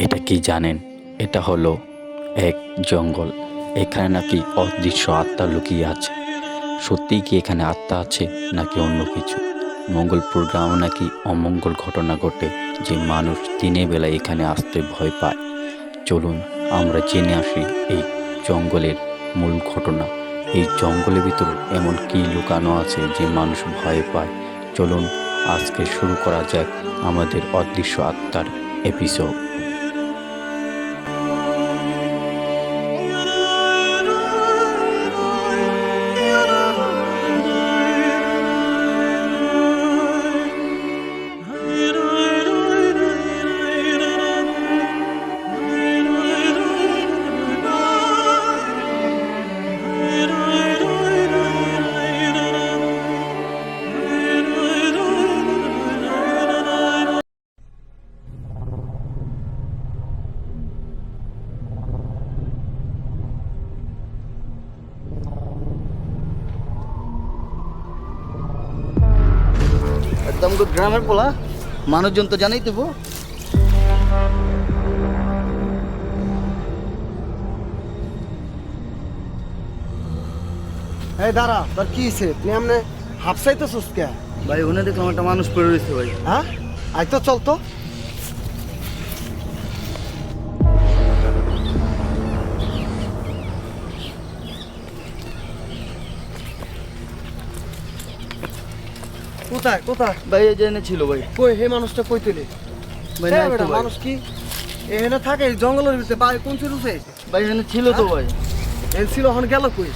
এটা কি জানেন? এটা হলো এক জঙ্গল। এখানে নাকি অদৃশ্য আত্মা লুকিয়ে আছে। সত্যিই কি এখানে আত্মা আছে নাকি অন্য কিছু? মঙ্গলপুর গ্রামে নাকি অমঙ্গল ঘটনা ঘটে যে মানুষ দিনের বেলায় এখানে আসতে ভয় পায়। চলুন আমরা জেনে আসি এই জঙ্গলের মূল ঘটনা। এই জঙ্গলের ভিতরে এমন কি লুকানো আছে যে মানুষ ভয় পায়? চলুন আজকে শুরু করা যাক আমাদের অদৃশ্য আত্মার এপিসোড তো গ্রামের পোলা। মানুষজন তো জানাই দেবো এই দাঁড়া তোর কি হয়েছে তুই আমি হাফসাই তো সুস্থ ভাই ওখানে দেখলাম একটা মানুষ পড়ে রয়েছে ভাই। হ্যাঁ? আই তো চল তো। কোথায় কোথায়? ভাই এই ছিল ভাই। কই হে মানুষটা কই তুলি? ভাই হ্যাঁ নাই তো মানুষ কি? এখানে থাকে জঙ্গলের ভিতরে। বাড়ি কোন ছিল সে ভাই এনে ছিল তো ভাই। এ ছিল এখন গেল কই?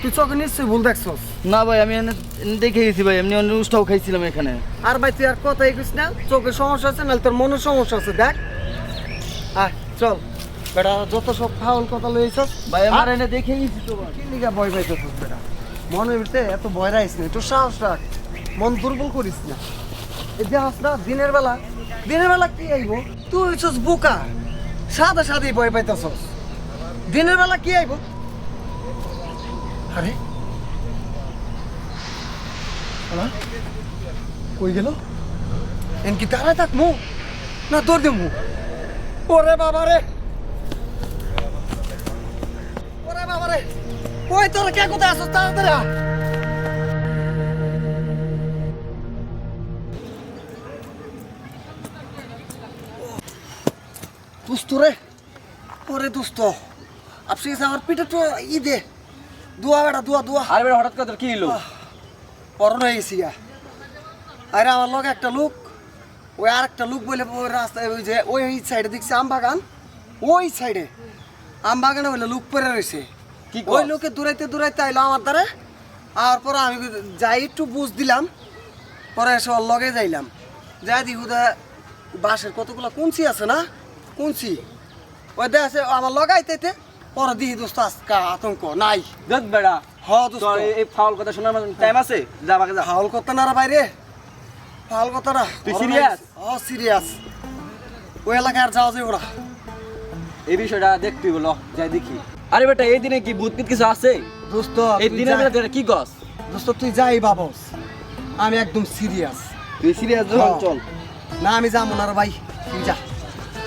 তুই চোখে নিশ্চয়ই ভুল দেখছস। না ভাই আমি এনে এনে দেখে গেছি ভাই এমনি অন্য উষ্ঠাও খাইছিলাম এখানে। আর ভাই তুই আর কথাই কইস না চোখের সমস্যা আছে নাহলে তোর মনের সমস্যা আছে দেখ। আয় চল। বেটা যত সব ফাউল কথা লইছস ভাই আমার এনে দেখে গেছি তো ভাই। কি লিগা ভয় পাইতেছস বেটা? মনের ভিতরে এত ভয় রাখিস না একটু সাহস রাখ। মন দুর্বল করিস না। এই দেখাস না দিনের বেলা দিনের বেলা কি আইব? তুই হইছস বোকা। সাদা সাদি ভয় পাইতেছস। দিনের বেলা কি আইব? আরে। কই গেল? এন কি দাঁড়ায় থাক মু? না তোর দে মু? ওরে বাবা রে। ওরে বাবা রে। ওই তোর কে কোথায় আসছ তাড়াতাড়ি দুস্ত রে। ওরে দুস্ত। আপনি আমার পিঠে তো ই দে। দুয়া বেটা দুয়া দুয়া। আর বেটা হঠাৎ করে কি হলো পরন হয়ে গেছি গা। আরে আমার লগে একটা লোক ওই আর একটা লোক বলে ওই রাস্তায় ওই যে ওই সাইডে দেখছি আম বাগান। ওই সাইডে আম বাগানে বলে লোক পরে রয়েছে। কি ওই? লোকে দূরাইতে দূরাইতে আইলো আমার দ্বারে। আর পরে আমি যাই একটু বুঝ দিলাম। পরে এসে ওর লগে যাইলাম। যাই দেখু দা বাঁশের কতগুলো কুঞ্চি আছে না? কুঞ্চি ওই দেখা আছে আমার লগাইতে পরে দিহি দোস্ত আজকা আতঙ্ক নাই। দেখ বেড়া হ দোস্ত। এই- ফাউল কথা শোনার টাইম আছে? যা বাকে যা। ফাউল করতে না বাইরে। ফাউল করতে না। তুই serious? ও সিরিয়াস ওই এলাকায় আর যাওয়া যাবে ওরা এই বিষয়টা দেখ তুই বলো যাই দেখি। আরে বেটা এই দিনে কি ভূত পিত কিছু আছে? দোস্ত এই দিনের বেলা কি গস দোস্ত তুই যাই বাবস। আমি একদম সিরিয়াস তুই সিরিয়াস। চল। না আমি যাব না রে ভাই। তুই যা।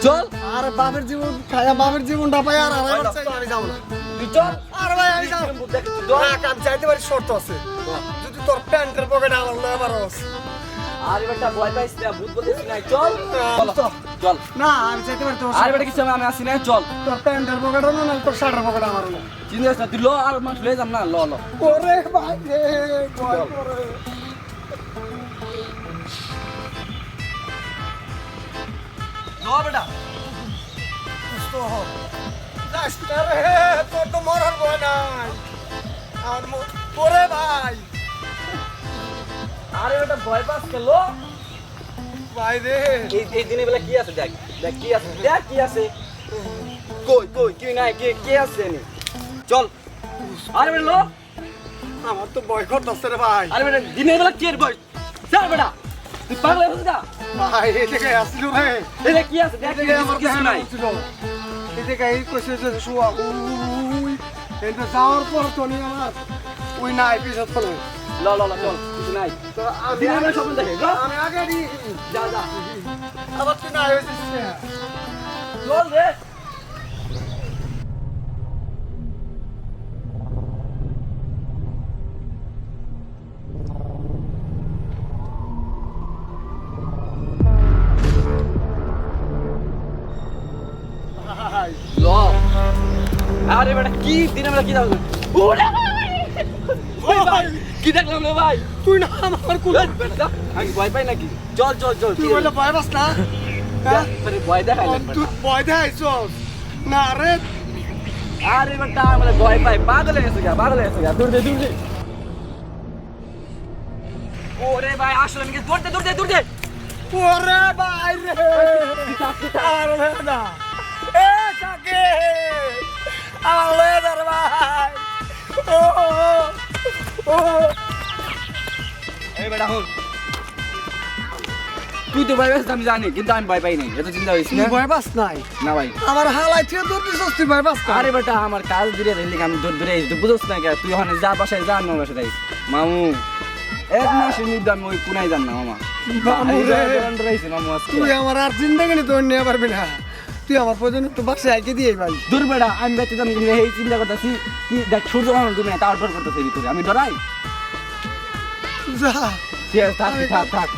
চল। আর বাপের জীবন খায়া বাপের জীবনটা পাই আর আমার চাই আমি যাব না। তুই চল। আর ভাই আমি যাব। দেখ আমি যাইতে পারি শর্ত আছে। যদি তোর প্যান্টের পকেটে আমার লয়ে পারস আরে বেটা ভয় পাইস না ভূত বলতেছিস না চল। চল না আমি যাইতে পারি তোর আরে বেটা কিছু আমি আসি না চল। তোর প্যান্টের পকেটে না না তোর শার্টের পকেটে আমার না। চিন্তা না তুই ল আর মানুষ লয়ে যাম না ল ল। ওরে ভাই রে ভয় করে। ল বেটা। সুস্থ হ যাস না তোর তো মরার ভয় নাই। আর ভাই। আরে বেটা ভয় পাস কে ল? ভাই রে। এই এই বেলা কি আছে দেখ দেখ কি আছে দেখ কি আছে। কই কই কি নাই কে কে আছে নি চল। আরে বেটা ল। আমার তো ভয় করতেছে রে ভাই। আরে বেটা দিনের বেলা কি এর ভয় চল বেটা। তুই পাগল গেছিস না ভাই এই জায়গায় আসছিল রে। এটা কি আছে? দেখ জায়গায় আমার কিছু নাই। এই জায়গায় এই কইছে যে শুয়া উই এটা যাওয়ার পর তো নি আমার ওই নাই পিছত ফলো। ল ল ল চল কিছু নাই। তো আমি দিনের স্বপ্ন দেখে আমি আগে দি যা যা। আবার তুই নাই হয়েছিস চল রে। আরে বেটা কি দিনে বেলা কি ভাই! কি দেখলাম রে ভাই? তুই না আমার কুল আমি ভয় পাই নাকি? চল চল চল তুই বলে ভয় পাস না? হ্যাঁ? আরে ভয় দেখাই তুই ভয় দেখাইছস। না রে। আরে বেটা মানে ভয় পাই পাগল হয়ে গেছে গা পাগল হয়ে গেছে গা। দূর দে দূর দে। ওরে ভাই আসলে আমি দৌড় দে দৌড় দে দৌড় দে। ওরে ভাই রে। আরে না। আলে দর ভাই ও ও এই বেটা হল তুই তো ভয় পাইছিস আমি জানি কিন্তু আমি ভয় পাই নাই এত চিন্তা হইস তুই ভয় পাস নাই না ভাই আমার হালাই থেকে তোর দিছস তুই ভয় পাস আরে বেটা আমার কাজ দূরে রইলি আমি দূর দূরে তুই বুঝছ না কে তুই ওখানে যা বাসায় যা আমার বাসায় যাইস মামু এক মাসের মধ্যে আমি ওই কোনায় যান না মামা মামু রে। তুই আমার আর জিন্দগি তোর নিয়ে পারবি না তুই আমার পর্যন্ত তো বাসায় আইকে দিয়ে ভাই দূর বেড়া আমি বেঁচে যাম এই চিন্তা করতেছি কি দেখ সূর্য কখনো ডুবে না তাও ডর করতেছে ভিতরে আমি ডরাই। যা। থাক থাক থাক।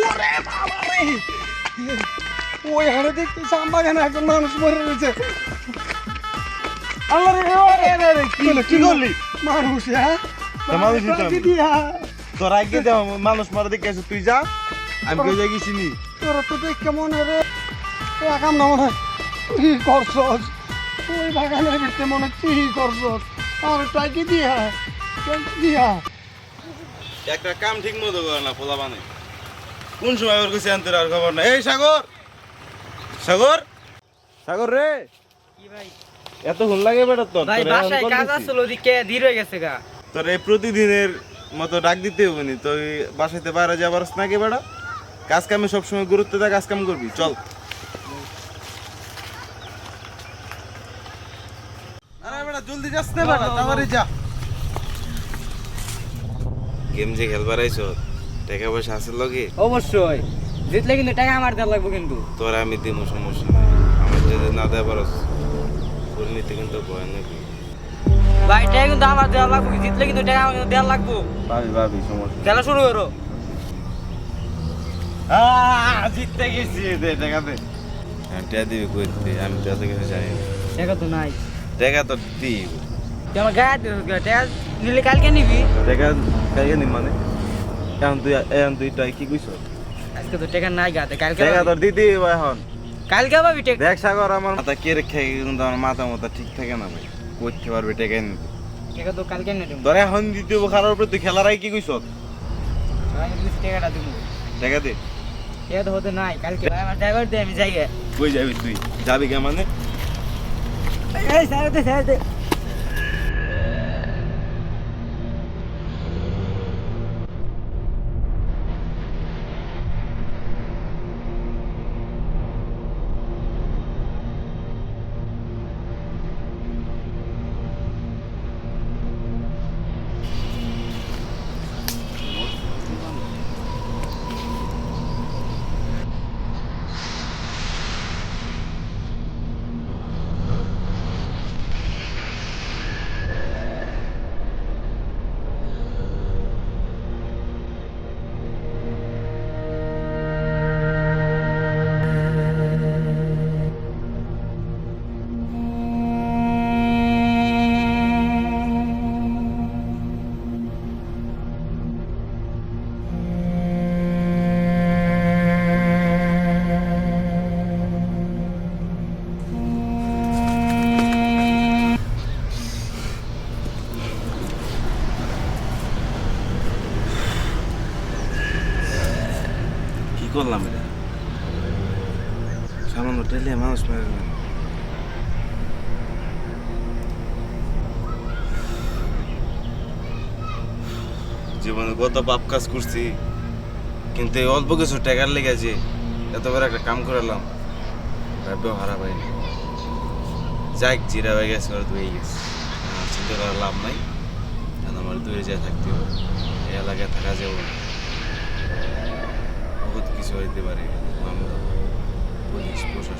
ওরে বাবা রে ওই হারে দেখতে সামবাগানে একজন মানুষ মরে রয়েছে? আল্লাহ রে কি করলি? মানুষ হ্যাঁ? তা তো তোর আগে দেও মানুষ মারা দেখে আসে তুই যা আমি কই যাই গেছি নি তোর তো দেখ কেমন রে একাম না মনে কি করছস ওই বাগানের ভিতরে মনে কি করছস আর টাকি দিয়া দিয়া একটা কাম ঠিক মতো করে না পোলা বানে কোন সময় ওর কাছে আনতে আর খবর না এই সাগর সাগর সাগর রে কি ভাই এত ঘুম লাগে বেটা তোর ভাই বাসায় কাজ আছে ওদিকে ধীর হয়ে গেছে গা তোর এই প্রতিদিনের মতো ডাক দিতে হবে নি। তুই বাসাইতে বাইরে যাবার নাকি বেড়া কাজ কামে সবসময় গুরুত্ব দেয় কাজ কাম করবি। চল। জলদি যাস না বেটা তাড়াতাড়ি যা। গেম যে খেলবার আইছো টাকা পয়সা আছে লগে? অবশ্যই। জিতলে কিন্তু টাকা আমার দেওয়া লাগবে কিন্তু। তোর আমি দিব সমস্যা নাই। আমার যদি না দেয় পারস পরিণতি কিন্তু ভয় নাকি ভাই টাকা কিন্তু আমার দেওয়া লাগবে জিতলে কিন্তু টাকা আমার দেওয়া লাগবে ভাবি ভাবি সমস্যা। খেলা শুরু করো। জিততে গেছি টাকা হ্যাঁ টাকা দিবি কই দিতে আমি টাকা কিছু জানি না। টাকা তো নাই। টাকা তো দিব তুই আমার গায়ে টাকা নিলে কালকে নিবি। টাকা মানে? এখন তুই এখন তুই টাই কি কইছ? আজকে তো টাকা নাই গাতে কালকে টাকা পাবি। তোর এখন। কালকে পাবি টাকা। দেখ সাগর আমার মাথা কে রেখে কিন্তু আমার মাথা মাথা ঠিক থাকে না ভাই। করতে পারবে টেকেন টেকা তো কালকে না দিব। ধরে এখন হইব খারাপ উপরে তুই খেলার আগে কি কইছ? টেকাটা দিব। টেকা দে। টেকা তো হতে নাই কালকে আমার ড্রাইভার দে আমি যাই। কই যাবি তুই? যাবি কে মানে? এই স্যার দে স্যার দে। টেলে মানুষ মেরে জীবনে কত পাপ কাজ করছি, কিন্তু এই অল্প কিছু টাকার লেগেছে এত বড় একটা কাম করলাম তার ব্যবহার পাইনি যাক, জিরা হয়ে গেছে, ওর হয়ে গেছে। চিন্তা করার লাভ নাই আমার দূরে যায় থাকতে হবে, এই এলাকায় থাকা যাব বহুত কিছু হইতে পারে মামলা পুলিশ, প্রশাসন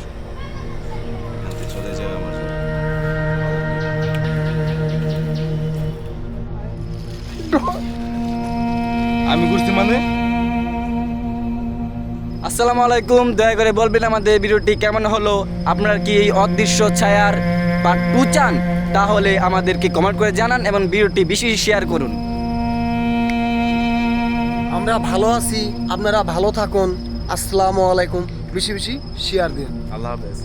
আমি ঘুরছি মানে? আসসালামু আলাইকুম দয়া করে বলবেন আমাদের ভিডিওটি কেমন হলো? আপনারা কি এই অদৃশ্য ছায়ার পার্ট টু চান তাহলে আমাদেরকে কমেন্ট করে জানান এবং ভিডিওটি বেশি শেয়ার করুন। আমরা ভালো আছি আপনারা ভালো থাকুন। আসসালামু আলাইকুম বেশি বেশি শেয়ার দিন। আল্লাহ হাফেজ।